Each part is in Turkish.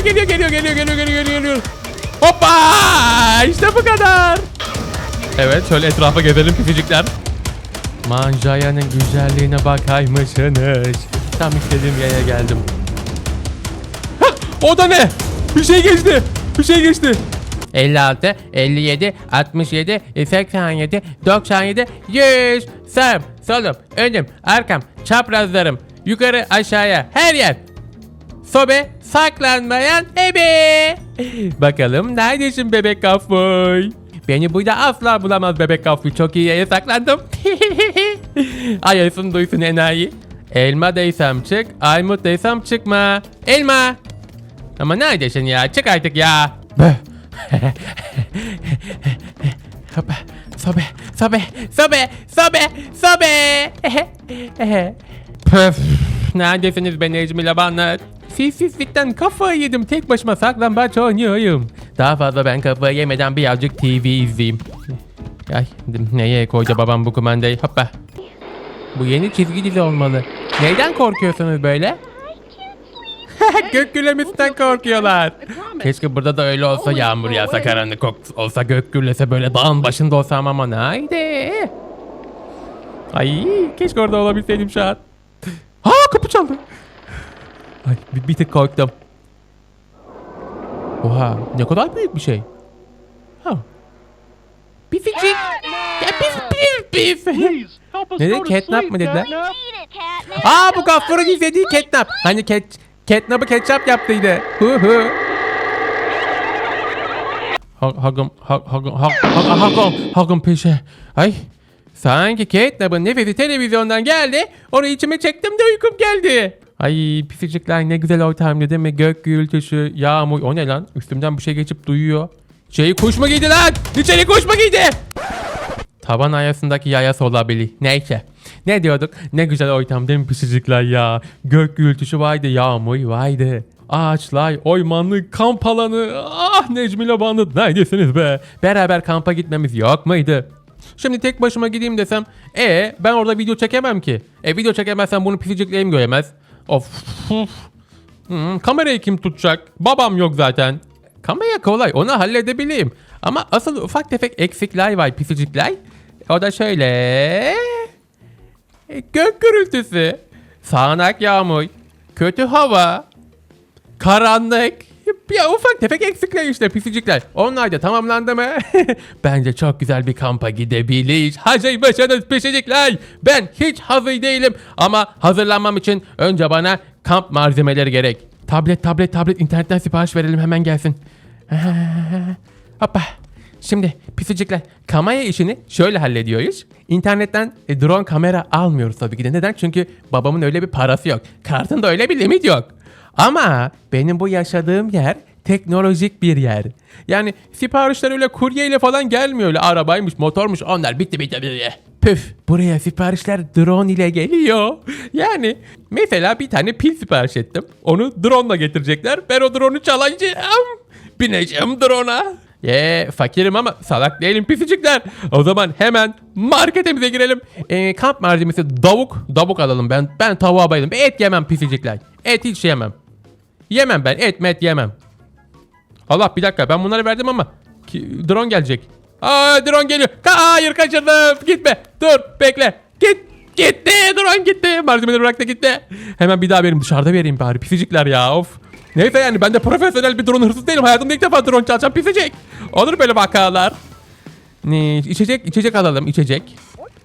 geliyor geliyor geliyor geliyor geliyor geliyor geliyor. Hoppa! İşte bu kadar. Evet şöyle etrafa gezelim pisicikler. Manjaya'nın güzelliğine bakar mısınız? Tam istediğim yere geldim. Hah, o da ne? Bir şey geçti. Bir şey geçti. 56, 57, 67, 87, 97, 100. Sağım, solum, önüm, arkam, çaprazlarım, yukarı aşağıya her yer. Sobe saklanmayan ebe. Bakalım neredesin bebek kafoy? Beni burada asla bulamaz bebek kafoy. Çok iyi yere saklandım. Ayasın duysun enayi. Elma değsem çık, armut değsem çıkma. Elma. Ama neredesin ya? Çık artık ya. Hoppa. Sobe, sobe, sobe, sobe, sobe. Pöf. Neredesiniz be Necmi Labanlar? Sessizlikten kafayı yedim. Tek başıma saklambaç oynuyorum. Daha fazla ben kafayı yemeden birazcık TV izleyeyim. Ay neye koydu babam bu kumandayı? Hoppa. Bu yeni çizgi dizi olmalı. Neyden korkuyorsunuz böyle? gök gürlemesinden korkuyorlar. Keşke burada da öyle olsa yağmur yağsa karanlık olsa gök gürlese böyle dağın başında olsam ama haydi. Ay keşke orada olabilseydim şu an. Ha kapı çaldı. Ay bir, bir tık korktum. Oha ne kadar büyük bir şey. Ha. Pisicik. Ya pis pis pis. Ne dedi, catnap mı dediler? Aa bu Gaffur'un izlediği Catnap. Hani ket, Catnap'ı ketçap yaptıydı. Hu. Ha- Hagım, ha- hagım, ha- ha- hagım, hagım peşe. Ay. Sanki Catnap'ın nefesi televizyondan geldi. Onu içime çektim de uykum geldi. Ay pisicikler ne güzel ortamdı değil mi? Gök gürültüsü, yağmur. O ne lan? Üstümden bir şey geçip duyuyor. Şey kuş mu giydi lan? İçeri kuş mu giydi? Taban ayasındaki yayası olabilir. Neyse. Ne diyorduk? Ne güzel ortam değil mi pisicikler ya? Gök gürültüsü vardı, yağmur vardı. Ağaçlar, oymanlık, kamp alanı. Ah Necmi Labanlı neredesiniz be? Beraber kampa gitmemiz yok muydu? Şimdi tek başıma gideyim desem, e ben orada video çekemem ki. E video çekemezsem bunu pisiciklerim göremez. Of. kamerayı kim tutacak? Babam yok zaten. Kamera kolay onu halledebileyim. Ama asıl ufak tefek eksikler var pisicikler. O da şöyle. E, Gök gürültüsü. Sağanak yağmur. Kötü hava. Karanlık. Ya ufak tefek eksikler işte pisicikler. Onlar da tamamlandı mı? Bence çok güzel bir kampa gidebiliriz. Hazır mısınız pisicikler? Ben hiç hazır değilim. Ama hazırlanmam için önce bana kamp malzemeleri gerek. Tablet tablet tablet internetten sipariş verelim hemen gelsin. Hoppa. Şimdi pisicikler kamera işini şöyle hallediyoruz. İnternetten e, drone kamera almıyoruz tabii ki de. Neden? Çünkü babamın öyle bir parası yok. Kartında öyle bir limit yok. Ama benim bu yaşadığım yer teknolojik bir yer. Yani siparişler öyle kuryeyle falan gelmiyor. Öyle arabaymış, motormuş onlar bitti bitti bitti. Püf buraya siparişler drone ile geliyor. Yani mesela bir tane pil sipariş ettim. Onu drone ile getirecekler. Ben o drone'u çalacağım. Bineceğim drone'a. Ye fakirim ama salak değilim pisicikler. O zaman hemen marketimize girelim. Ee, kamp malzemesi davuk. Davuk alalım ben. Ben tavuğa bayılırım. Et yemem pisicikler. Et hiç yemem. Yemem ben. Et met yemem. Allah bir dakika ben bunları verdim ama ki, drone gelecek. Aa drone geliyor. Ka- Hayır kaçırdım. Gitme. Dur bekle. Git. Gitti. Drone gitti. Malzemeleri bıraktı gitti. Hemen bir daha vereyim. Dışarıda vereyim bari. Pisicikler ya. Of. Neyse yani ben de profesyonel bir drone hırsız değilim. Hayatımda ilk defa drone çalacağım. Pisicik. Olur böyle vakalar. Ne, içecek, içecek alalım. içecek.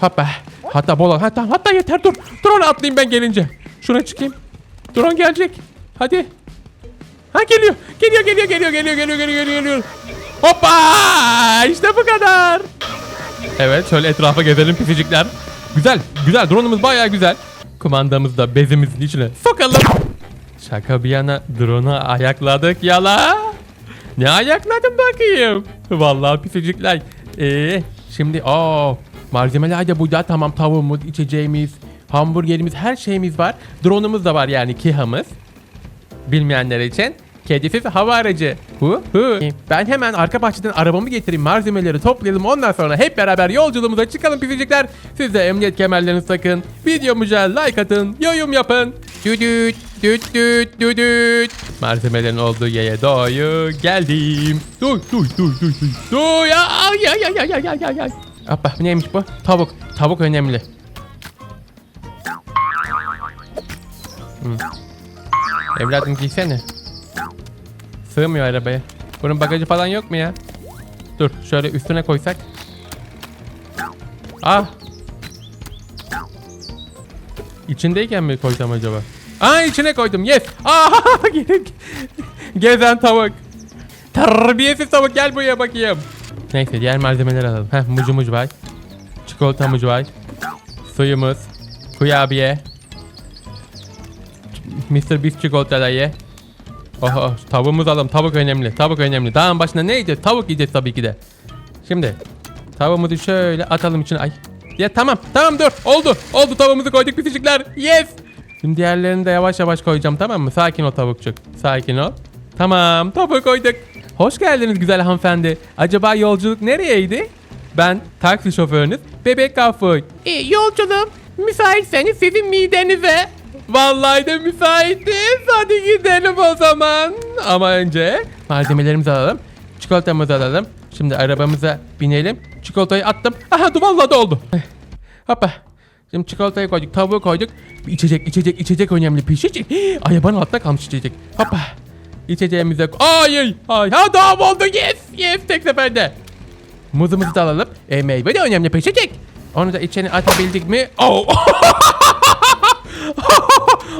Hoppa. Hatta bol. Hatta, hatta yeter dur. Drone atlayayım ben gelince. Şuna çıkayım. Drone gelecek. Hadi. Ha geliyor. Geliyor geliyor geliyor geliyor geliyor geliyor geliyor. Hoppa! İşte bu kadar. Evet şöyle etrafa gezelim pisicikler. Güzel güzel drone'umuz bayağı güzel. Kumandamızı da bezimizin içine sokalım. Şaka bir yana drone'u ayakladık yala. Ne ayakladım bakayım. Vallahi pisicikler. Ee, şimdi aa malzemeler de burada tamam tavuğumuz, içeceğimiz, hamburgerimiz, her şeyimiz var. Drone'umuz da var yani kihamız bilmeyenler için. Kedifi ve hava aracı. Hu hu. Ben hemen arka bahçeden arabamı getireyim. Malzemeleri toplayalım. Ondan sonra hep beraber yolculuğumuza çıkalım pisicikler. Siz de emniyet kemerlerinizi takın. Videomuza like atın. Yorum yapın. Düdüt düt düt düdüt. Malzemelerin olduğu yere doğru geldim. Duy duy duy duy duy. Duy. Ay ay ay ay ay ay ay ay. Abba neymiş bu? Tavuk. Tavuk önemli. Hmm. Evladım giysene. Sığmıyor arabaya. Bunun bagajı falan yok mu ya? Dur, şöyle üstüne koysak. Ah, İçindeyken mi koysam acaba? Aa içine koydum. Yes. Aa geri- gezen tavuk. Terbiyesiz tavuk gel buraya bakayım. Neyse diğer malzemeleri alalım. Heh mucumuz var. Çikolatamız var. Suyumuz. Kurabiye. Mr. Beast çikolataları. Oho tavuğumuzu alalım. Tavuk önemli. Tavuk önemli. Dağın başında neydi? Tavuk yiyeceğiz tabii ki de. Şimdi tavuğumuzu şöyle atalım içine. Ay. Ya tamam tamam dur oldu oldu tavuğumuzu koyduk pisicikler yes. Şimdi diğerlerini de yavaş yavaş koyacağım tamam mı? Sakin ol tavukçuk sakin ol. Tamam tavuğu koyduk. Hoş geldiniz güzel hanımefendi. Acaba yolculuk nereyeydi? Ben taksi şoförünüz Bebek Gafur. E, yolculuğum müsaitseniz sizin midenize. Vallahi de müsaitiz. Hadi gidelim o zaman. Ama önce malzemelerimizi alalım. Çikolatamızı alalım. Şimdi arabamıza binelim. Çikolatayı attım. Aha vallahi da oldu. Eh, Hoppa. Şimdi çikolatayı koyduk, tavuğu koyduk. İçecek, içecek, içecek önemli. Pişecek. Arabanın altında kalmış içecek. Hoppa. İçeceğimize... Ay ay ay. Ha tamam oldu. Yes. Yes tek seferde. Muzumuzu da alalım. E, meyve de önemli pişecek. Onu da içine atabildik mi? Oh.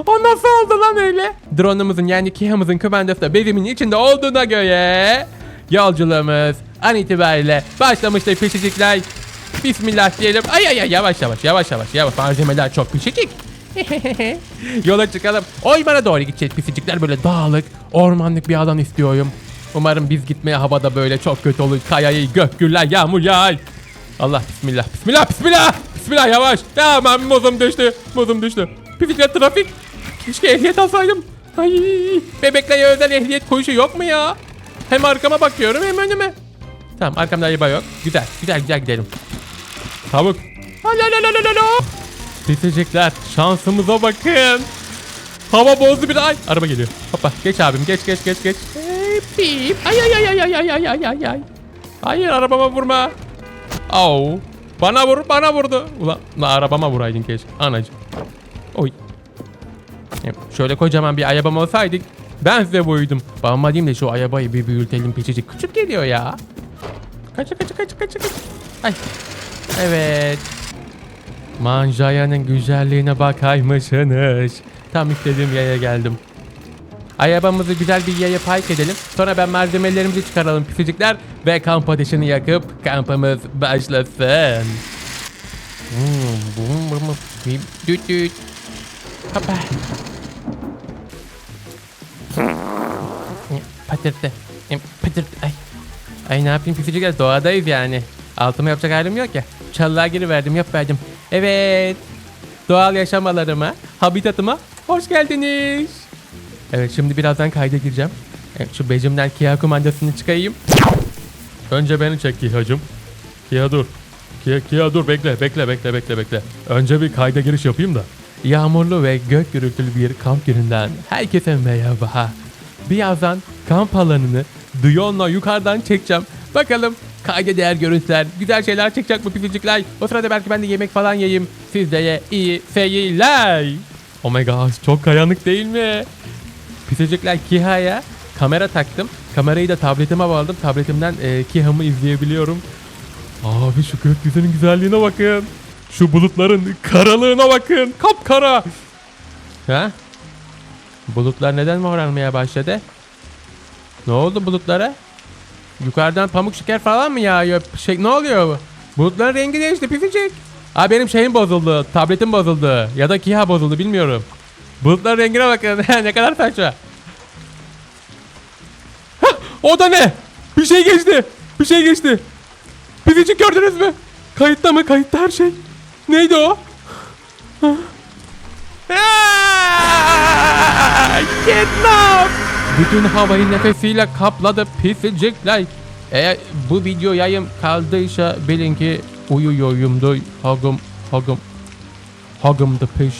o nasıl oldu lan öyle? Drone'umuzun yani KİHA'mızın kumandası da bezimin içinde olduğuna göre yolculuğumuz an itibariyle başlamıştır pişecekler. Bismillah diyelim. Ay ay ay yavaş yavaş yavaş yavaş yavaş malzemeler çok pişecek. Yola çıkalım. Ormana doğru gideceğiz pisicikler böyle dağlık, ormanlık bir alan istiyorum. Umarım biz gitmeye havada böyle çok kötü olur. Kayayı gök gürler, yağmur yağar. Allah bismillah, bismillah, bismillah. Bismillah yavaş. Tamam muzum düştü, muzum düştü. Pisicikler trafik. Keşke ehliyet alsaydım. Ay, bebeklere özel ehliyet koşu yok mu ya? Hem arkama bakıyorum hem önüme. Tamam arkamda araba yok. Güzel, güzel güzel gidelim. Tavuk. Alalalala. Bitecekler. Şansımıza bakın. Hava bozdu bir ay. Araba geliyor. Hoppa geç abim geç geç geç geç. Pip. Ay ay ay ay ay ay ay ay ay ay. Hayır arabama vurma. Au. Bana vur bana vurdu. Ulan, arabama vuraydın keşke. Anacım. Oy. Şöyle kocaman bir arabam olsaydık ben size buydum. Babama diyeyim de şu arabayı bir büyütelim piçicik. Küçük geliyor ya. Kaçı kaçı kaçı kaçı kaçı. Ay. Evet. Manjaya'nın güzelliğine bakaymışsınız. Tam istediğim yere geldim. Arabamızı güzel bir yere park edelim. Sonra ben malzemelerimizi çıkaralım pisicikler. Ve kamp ateşini yakıp kampımız başlasın. Hmm, bum, bum, düt, düt. Hoppa. Patırtı. Patırtı. Ay. Ay ne yapayım pisicikler doğadayız yani. Altıma yapacak halim yok ya. Çalığa giriverdim yapıverdim. Evet. Doğal yaşamalarıma, habitatıma hoş geldiniz. Evet şimdi birazdan kayda gireceğim. Evet, şu becimden Kia kumandasını çıkayım. Önce beni çek Kiha'cım. Kia dur. Kia, Kia dur bekle bekle bekle bekle bekle. Önce bir kayda giriş yapayım da. Yağmurlu ve gök gürültülü bir kamp gününden herkese merhaba. Birazdan kamp alanını drone'la yukarıdan çekeceğim. Bakalım kayda değer görüntüler, güzel şeyler çıkacak mı pisicikler? O sırada belki ben de yemek falan yiyeyim. Sizlere iyi seyirler. Oh my gosh çok kayanlık değil mi? Pisicikler Kiha'ya kamera taktım. Kamerayı da tabletime bağladım. Tabletimden e, Kiha'mı izleyebiliyorum. Abi şu gökyüzünün güzelliğine bakın. Şu bulutların karalığına bakın. Kapkara. Ha? Bulutlar neden morarmaya başladı? Ne oldu bulutlara? Yukarıdan pamuk şeker falan mı yağıyor? Şey, ne oluyor bu? Bulutların rengi değişti pisicik. Aa benim şeyim bozuldu. Tabletim bozuldu. Ya da Kiha bozuldu bilmiyorum. Bulutların rengine bakın. ne kadar saçma. O da ne? Bir şey geçti. Bir şey geçti. Pisicik gördünüz mü? Kayıtta mı? Kayıtta her şey. Neydi o? Kidnap! Bütün havayı nefesiyle kapladı pisicikler. Eğer bu video yayın kaldıysa bilin ki uyuyorumdu. Hogum, hogum. Hogum the piş.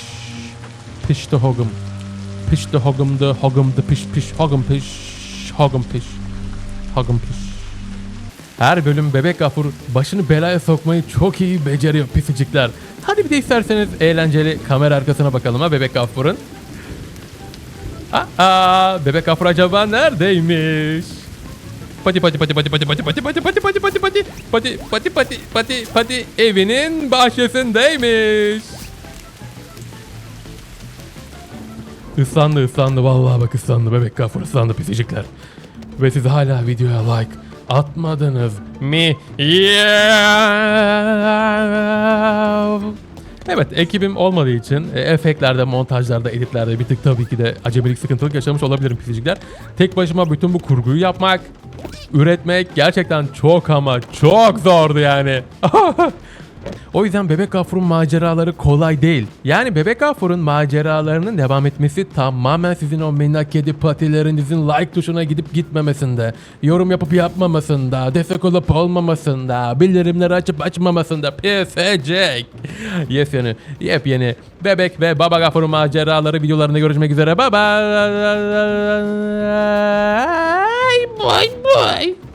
Piş the hogum. Piş de hogum da hogum da piş piş hogum piş hogum piş hogum piş. Her bölüm bebek gafur başını belaya sokmayı çok iyi beceriyor pisicikler. Hadi bir de isterseniz eğlenceli kamera arkasına bakalım ha bebek gafurun. Aa, bebek gafur acaba neredeymiş? Pati pati pati pati pati pati pati pati pati pati pati pati pati pati pati pati pati evinin bahçesindeymiş. Islandı ıslandı vallahi bak ıslandı bebek gafur ıslandı pisicikler. Ve siz hala videoya like atmadınız mi? Yeah! Evet ekibim olmadığı için e, efektlerde, montajlarda, editlerde bir tık tabii ki de acemilik sıkıntılık yaşamış olabilirim pisicikler. Tek başıma bütün bu kurguyu yapmak, üretmek gerçekten çok ama çok zordu yani. O yüzden Bebek Gafur'un maceraları kolay değil. Yani Bebek Gafur'un maceralarının devam etmesi tamamen sizin o minnak kedi patilerinizin like tuşuna gidip gitmemesinde, yorum yapıp yapmamasında, destek olup olmamasında, bildirimleri açıp açmamasında pisecek. Yes yani yepyeni Bebek ve Baba Gafur'un maceraları videolarında görüşmek üzere. Bye bye. Bye bye.